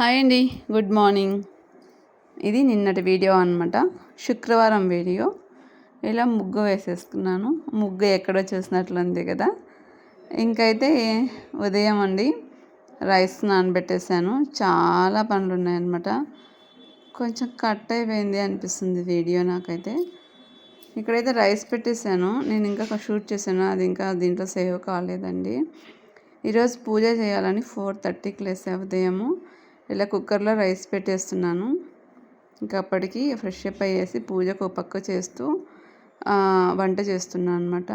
Hi అండి good morning. ఇది నిన్నటి వీడియో అనమాట శుక్రవారం వీడియో. ఇలా ముగ్గు వేసేసుకున్నాను. ముగ్గు ఎక్కడో చూసినట్లుంది కదా. ఇంకైతే ఉదయం అండి రైస్ నానబెట్టేశాను. చాలా పనులు ఉన్నాయన్నమాట కొంచెం కట్ అయిపోయింది అనిపిస్తుంది వీడియో నాకైతే. ఇక్కడైతే రైస్ పెట్టేశాను. నేను ఇంకా షూట్ చేశాను. అది ఇంకా దీంట్లో సేవ్ కాలేదండి. ఈరోజు పూజ చేయాలని ఫోర్ థర్టీకి లేసే ఉదయము. ఇలా కుక్కర్లో రైస్ పెట్టేస్తున్నాను. ఇంకా అప్పటికి ఫ్రెష్ అప్ అయ్యేసి పూజకు పక్క చేస్తూ వంట చేస్తున్నాను అనమాట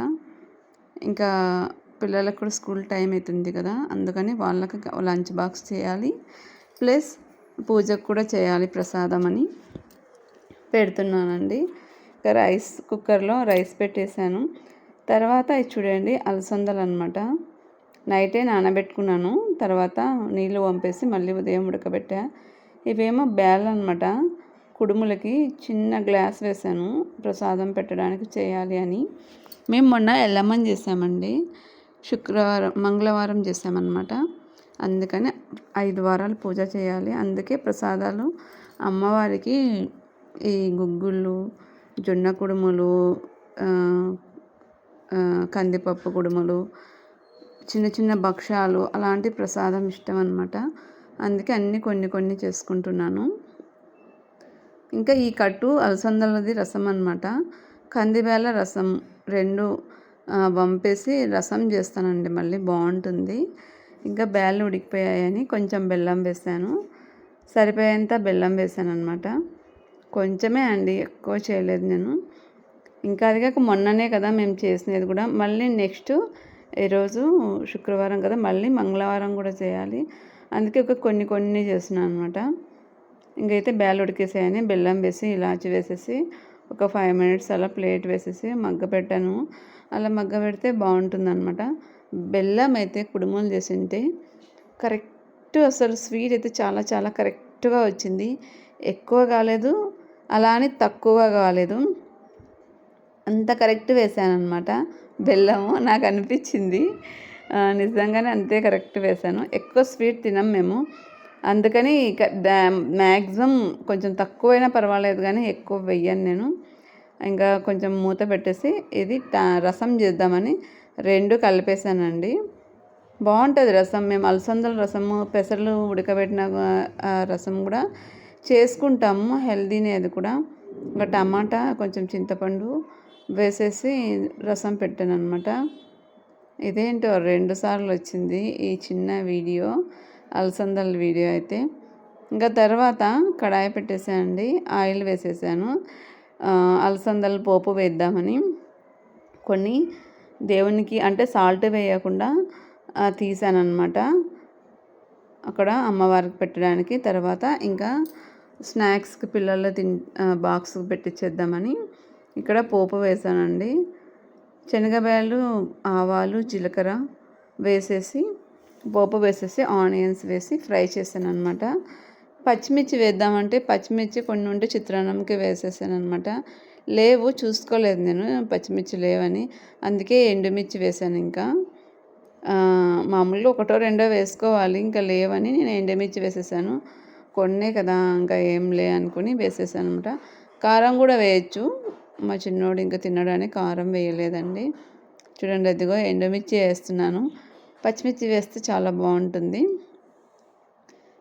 ఇంకా పిల్లలకు కూడా స్కూల్ టైం అవుతుంది కదా అందుకని వాళ్ళకి లంచ్ బాక్స్ చేయాలి. ప్లస్ పూజకు కూడా చేయాలి ప్రసాదం అని పెడుతున్నానండి. ఇంకా రైస్ కుక్కర్లో రైస్ పెట్టేశాను. తర్వాత చూడండి అలసందలు అనమాట నైటే నానబెట్టుకున్నాను. తర్వాత నీళ్ళు పంపేసి మళ్ళీ ఉదయం ఉడకబెట్టా. ఇవేమో బ్యాల్ అనమాట కుడుములకి చిన్న గ్లాస్ వేసాను ప్రసాదం పెట్టడానికి చేయాలి అని. మేము మొన్న ఎల్లమ్మని చేసామండి. శుక్రవారం మంగళవారం చేసామన్నమాట. అందుకని ఐదు వారాలు పూజ చేయాలి. అందుకే ప్రసాదాలు అమ్మవారికి ఈ గుగ్గుళ్ళు జొన్న కుడుములు కందిపప్పు కుడుములు చిన్న చిన్న భక్ష్యాలు అలాంటి ప్రసాదం ఇష్టం అనమాట అందుకే అన్నీ కొన్ని కొన్ని చేసుకుంటున్నాను. ఇంకా ఈ కట్టు అలసందలది రసం అనమాట కందిబేల రసం రెండు వంపేసి రసం చేస్తానండి మళ్ళీ బాగుంటుంది. ఇంకా బేళ్ళు ఉడికిపోయాయని కొంచెం బెల్లం వేసాను. సరిపోయేంత బెల్లం వేసాను అనమాట కొంచెమే అండి ఎక్కువ చేయలేదు నేను. ఇంకా అది కాక మొన్ననే కదా మేము చేసినది కూడా. మళ్ళీ నెక్స్ట్ ఈరోజు శుక్రవారం కదా మళ్ళీ మంగళవారం కూడా చేయాలి. అందుకే ఒక కొన్ని కొన్ని చేస్తున్నాను అనమాట ఇంకైతే బ్యాల్ ఉడికేసాయని బెల్లం వేసి ఇలాచి వేసేసి ఒక ఫైవ్ మినిట్స్ అలా ప్లేట్ వేసేసి మగ్గ పెట్టాను. అలా మగ్గ పెడితే బాగుంటుంది అనమాట బెల్లం అయితే కుడుములు చేసింటే కరెక్ట్ అసలు స్వీట్ అయితే చాలా చాలా కరెక్ట్గా వచ్చింది. ఎక్కువ కాలేదు అలా అని తక్కువ కాలేదు. అంత కరెక్ట్ వేసాను అనమాట బెల్లము నాకు అనిపించింది నిజంగానే అంతే కరెక్ట్ వేసాను. ఎక్కువ స్వీట్ తినం మేము. అందుకని మ్యాక్సిమం కొంచెం తక్కువైనా పర్వాలేదు కానీ ఎక్కువ వెయ్యను నేను. ఇంకా కొంచెం మూత పెట్టేసి ఇది రసం చేద్దామని రెండు కలిపేసానండి బాగుంటుంది రసం. మేము అలసందల రసము పెసర్లు ఉడకబెట్టిన రసం కూడా చేసుకుంటాము. హెల్దీనే అది కూడా. ఇంకా టమాటా కొంచెం చింతపండు వేసేసి రసం పెట్టాను అనమాట ఇదేంటో రెండు సార్లు వచ్చింది ఈ చిన్న వీడియో అలసందల వీడియో అయితే. ఇంకా తర్వాత కడాయి పెట్టేసానండి ఆయిల్ వేసేసాను. అలసందల పోపు వేద్దామని. కొన్ని దేవునికి అంటే సాల్ట్ వేయకుండా తీసాను అక్కడ అమ్మవారికి పెట్టడానికి తర్వాత ఇంకా స్నాక్స్కి పిల్లలు తిన్ బాక్స్ పెట్టించేద్దామని ఇక్కడ పోపు వేసానండి. శనగబాయలు ఆవాలు జీలకర్ర వేసేసి పోపు వేసేసి ఆనియన్స్ వేసి ఫ్రై చేశాను అనమాట పచ్చిమిర్చి వేద్దామంటే పచ్చిమిర్చి కొన్ని ఉంటే చిత్రాన్నంకి వేసేసాను అనమాట లేవు చూసుకోలేదు నేను పచ్చిమిర్చి లేవని. అందుకే ఎండుమిర్చి వేసాను ఇంకా. మామూలుగా ఒకటో రెండో వేసుకోవాలి ఇంకా లేవని నేను ఎండుమిర్చి వేసేసాను. కొన్నే కదా ఇంకా ఏం లే అనుకుని వేసేసాను అనమాట కారం కూడా వేయచ్చు. మా చిన్నోడు ఇంకా తినడానికి కారం వేయలేదండి. చూడండి అదిగో ఎండుమిర్చి వేస్తున్నాను. పచ్చిమిర్చి వేస్తే చాలా బాగుంటుంది.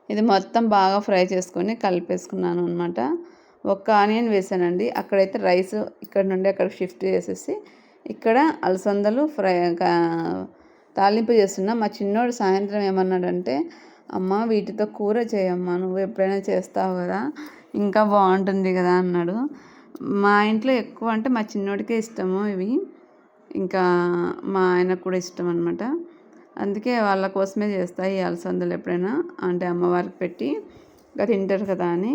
ఇది మొత్తం బాగా ఫ్రై చేసుకొని కలిపేసుకున్నాను అనమాట ఒక్క ఆనియన్ వేసానండి. అక్కడైతే రైస్ ఇక్కడ నుండి అక్కడ షిఫ్ట్ చేసేసి ఇక్కడ అలసందలు ఫ్రై తాలింపు చేస్తున్నా. మా చిన్నోడు సాయంత్రం ఏమన్నాడంటే అమ్మ వీటితో కూర చేయమ్మా. నువ్వు ఎప్పుడైనా చేస్తావు కదా. ఇంకా బాగుంటుంది కదా అన్నాడు. మా ఇంట్లో ఎక్కువ అంటే మా చిన్నోడికే ఇష్టము ఇవి. ఇంకా మా ఆయనకు కూడా ఇష్టం అనమాట అందుకే వాళ్ళ కోసమే చేస్తా ఈ అలసందలు ఎప్పుడైనా. అంటే అమ్మవారికి పెట్టి ఇంకా తింటారు కదా అని.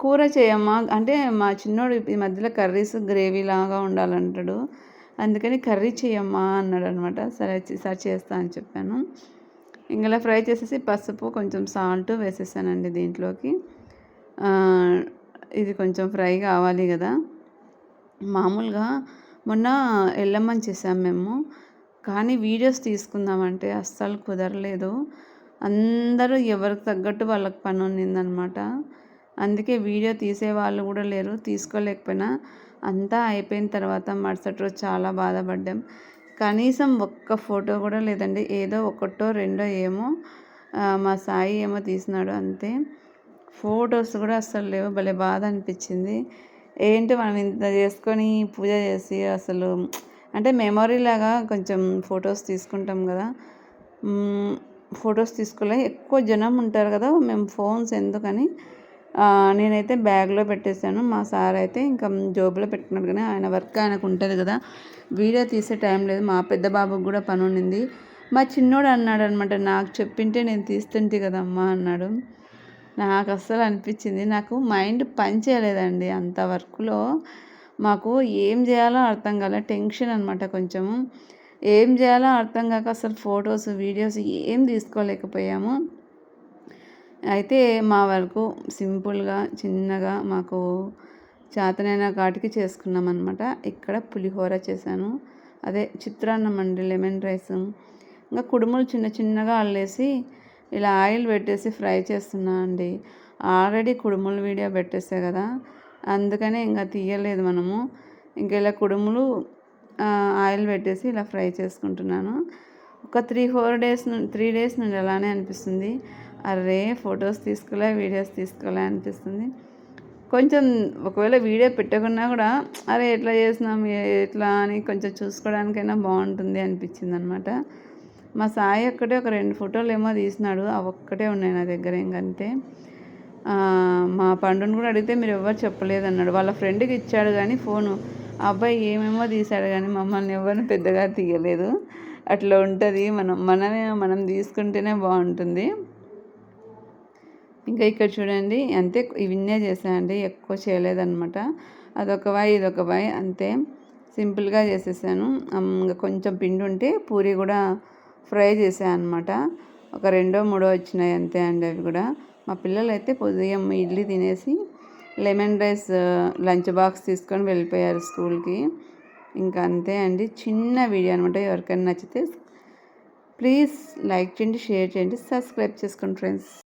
కూర చేయమ్మా. అంటే మా చిన్నోడు ఈ మధ్యలో కర్రీస్ గ్రేవీ లాగా ఉండాలంటాడు. అందుకని కర్రీ చేయమ్మా అన్నాడు అనమాట సరే సరే చేస్తా అని చెప్పాను. ఇంకా ఫ్రై చేసేసి పసుపు కొంచెం సాల్ట్ వేసేసానండి దీంట్లోకి. ఇది కొంచెం ఫ్రై కావాలి కదా. మామూలుగా మొన్న ఎల్లమ్మని చేసాం మేము. కానీ వీడియోస్ తీసుకుందామంటే అస్సలు కుదరలేదు. అందరూ ఎవరికి తగ్గట్టు వాళ్ళకి పని ఉన్నిందనమాట అందుకే వీడియో తీసే వాళ్ళు కూడా లేరు తీసుకోలేకపోయినా. అంతా అయిపోయిన తర్వాత మరుసటి రోజు చాలా బాధపడ్డాం. కనీసం ఒక్క ఫోటో కూడా లేదండి ఏదో ఒకటో రెండో ఏమో మా సాయి ఏమో తీసినాడు అంతే. ఫొటోస్ కూడా అస్సలు లేవు. భలే బాధ అనిపించింది. ఏంటి మనం ఇంత చేసుకొని పూజ చేసి అసలు అంటే మెమొరీ లాగా కొంచెం ఫొటోస్ తీసుకుంటాం కదా. ఫొటోస్ తీసుకోలే. ఎక్కువ జనం ఉంటారు కదా మేము ఫోన్స్ ఎందుకని? నేనైతే బ్యాగ్లో పెట్టేశాను. మా సార్ అయితే ఇంకా జోబులో పెట్టుకున్నాడు కానీ ఆయన వర్క్ ఆయనకు ఉంటుంది కదా. వీడియో తీసే టైం లేదు. మా పెద్ద బాబుకి కూడా పని ఉండింది. మా చిన్నోడు అన్నాడు అనమాట నాకు చెప్పింటే నేను తీస్తుంటే కదమ్మా అన్నాడు. నాకు అస్సలు అనిపించింది. నాకు మైండ్ పని చేయలేదండి అంత వర్క్లో. మాకు ఏం చేయాలో అర్థం కాలే. టెన్షన్ అనమాట కొంచెము ఏం చేయాలో అర్థం కాక అసలు ఫొటోస్ వీడియోస్ ఏం తీసుకోలేకపోయాము. అయితే మా వరకు సింపుల్గా చిన్నగా మాకు చేతనైన కాటికి చేసుకున్నాం అనమాట ఇక్కడ పులిహోర చేశాను. అదే చిత్రాన్నం అండి లెమన్ రైస్. ఇంకా కుడుములు చిన్న చిన్నగా అల్లేసి ఇలా ఆయిల్ పెట్టేసి ఫ్రై చేస్తున్నా అండి. ఆల్రెడీ కుడుములు వీడియో పెట్టేసే కదా. అందుకనే ఇంకా తీయలేదు మనము. ఇంకా ఇలా కుడుములు ఆయిల్ పెట్టేసి ఇలా ఫ్రై చేసుకుంటున్నాను. ఒక three four days three days నుండి అలానే అనిపిస్తుంది. అరే ఫొటోస్ తీసుకోలే వీడియోస్ తీసుకోలే అనిపిస్తుంది. కొంచెం ఒకవేళ వీడియో పెట్టకున్నా కూడా అరే ఎట్లా చేసినాం ఎట్లా అని కొంచెం చూసుకోవడానికైనా బాగుంటుంది అనిపించింది అనమాట మా సాయి ఒక్కటే ఒక రెండు ఫోటోలు ఏమో తీసినాడు. అవి ఒక్కటే ఉన్నాయి నా దగ్గర ఇంకంతే. మా పండుని కూడా అడిగితే మీరు ఎవరు చెప్పలేదన్నాడు. వాళ్ళ ఫ్రెండ్కి ఇచ్చాడు కానీ ఫోను. అబ్బాయి ఏమేమో తీశాడు కానీ మమ్మల్ని ఎవరిని పెద్దగా తీయలేదు. అట్లా ఉంటుంది. మనం మనమే మనం తీసుకుంటేనే బాగుంటుంది. ఇంకా ఇక్కడ చూడండి. అంతే ఇవన్నే చేశానండి ఎక్కువ చేయలేదన్నమాట. అదొక వాయి ఇదొక వాయి అంతే. సింపుల్గా చేసేసాను. ఇంకా కొంచెం పిండి ఉంటే పూరి కూడా ఫ్రై చేసాను అనమాట ఒక రెండో మూడో వచ్చినాయి అంతే అండి అవి కూడా. మా పిల్లలు అయితే ఉదయం ఇడ్లీ తినేసి లెమన్ రైస్ లంచ్ బాక్స్ తీసుకొని వెళ్ళిపోయారు స్కూల్కి. ఇంకా అంతే అండి. చిన్న వీడియో అనమాట ఎవరికైనా నచ్చితే ప్లీజ్ లైక్ చేయండి షేర్ చేయండి సబ్స్క్రైబ్ చేసుకోండి ఫ్రెండ్స్.